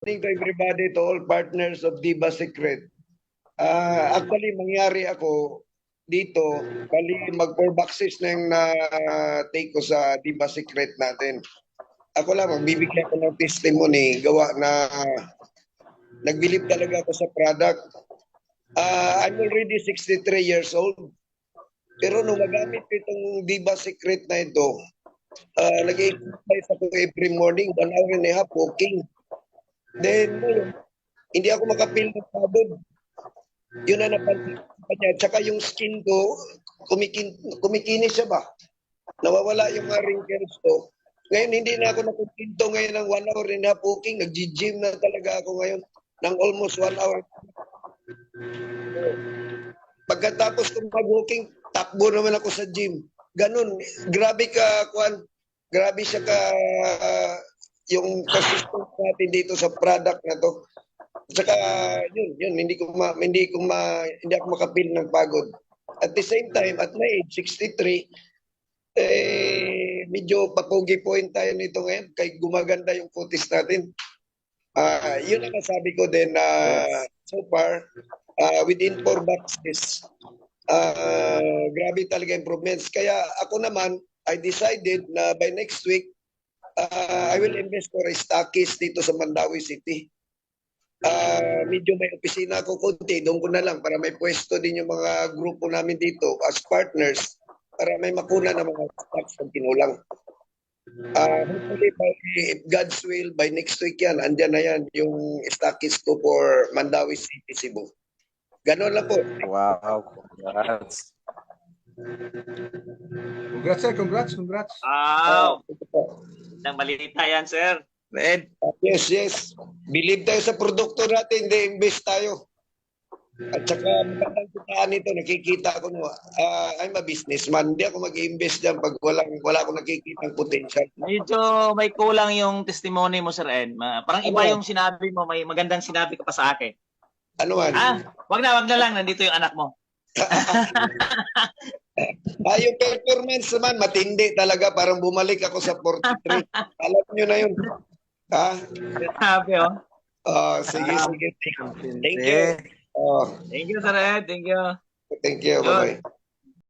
morning to everybody, to all partners of Diva Secret. Ah, actually, mangyari ako dito, bali mag four boxes na yung na-take ko sa Diva Secret natin. Ako lang, magbibigay ako ng testimony, gawa na nagbilib talaga ako sa product. Ah, I'm already 63 years old. Pero nung magamit ko itong Diva Secret na ito, uh, nag-exercise ako every morning, one hour and a half walking. Then, hindi ako makapil ng pagod. Yun na napansin ko niya. Tsaka yung skin ko, kumikin, kumikinis siya ba? Nawawala yung mga wrinkles ko. Ngayon, hindi na ako nakukinto ngayon ng one hour and a half walking. Nag-gym na talaga ako ngayon ng almost one hour. Pagkatapos kong mag-walking, takbo naman ako sa gym. Ganun. Grabe ka, Kwan. Grabe siya ka, uh, yung consistent natin dito sa product na to. Saka, yun, yun, hindi ko ma, hindi ko ma, hindi ako makapil ng pagod. At the same time, at my age, 63, eh, medyo papugi point tayo nito ngayon, kay gumaganda yung kutis natin. Uh, yun ang nasabi ko din na uh, so far, uh, within four boxes, uh, grabe talaga improvements. Kaya ako naman, I decided na by next week, uh, I will invest for a stockist dito sa Mandawi City. Uh, medyo may opisina ako konti, doon ko na lang para may pwesto din yung mga grupo namin dito as partners para may makuna ng mga stocks pag kinulang. Uh, hopefully by God's will, by next week yan, andyan na yan yung stockist ko for Mandawi City, Cebu. Ganon lang po. Wow, congrats. Congrats, sir. Congrats, congrats. Wow! Uh, Nang malita yan, sir. Red. yes, yes. Believe tayo sa produkto natin, hindi invest tayo. At saka magandang kitaan nito, nakikita ko no, uh, I'm a businessman. Hindi ako mag-invest dyan pag walang, wala akong nakikita ng potential. Medyo may kulang yung testimony mo, Sir Ed. Parang iba yung sinabi mo. May magandang sinabi ka pa sa akin. Ano man? Ah, wag na, wag na lang. Nandito yung anak mo. ah, yung performance naman, matindi talaga. Parang bumalik ako sa 43. Alam nyo na yun. Ha? Sabi, oh. Oh, sige, sige. Thank you. Oh, Thank you, Sir Ed. Thank you. thank you. Bye-bye.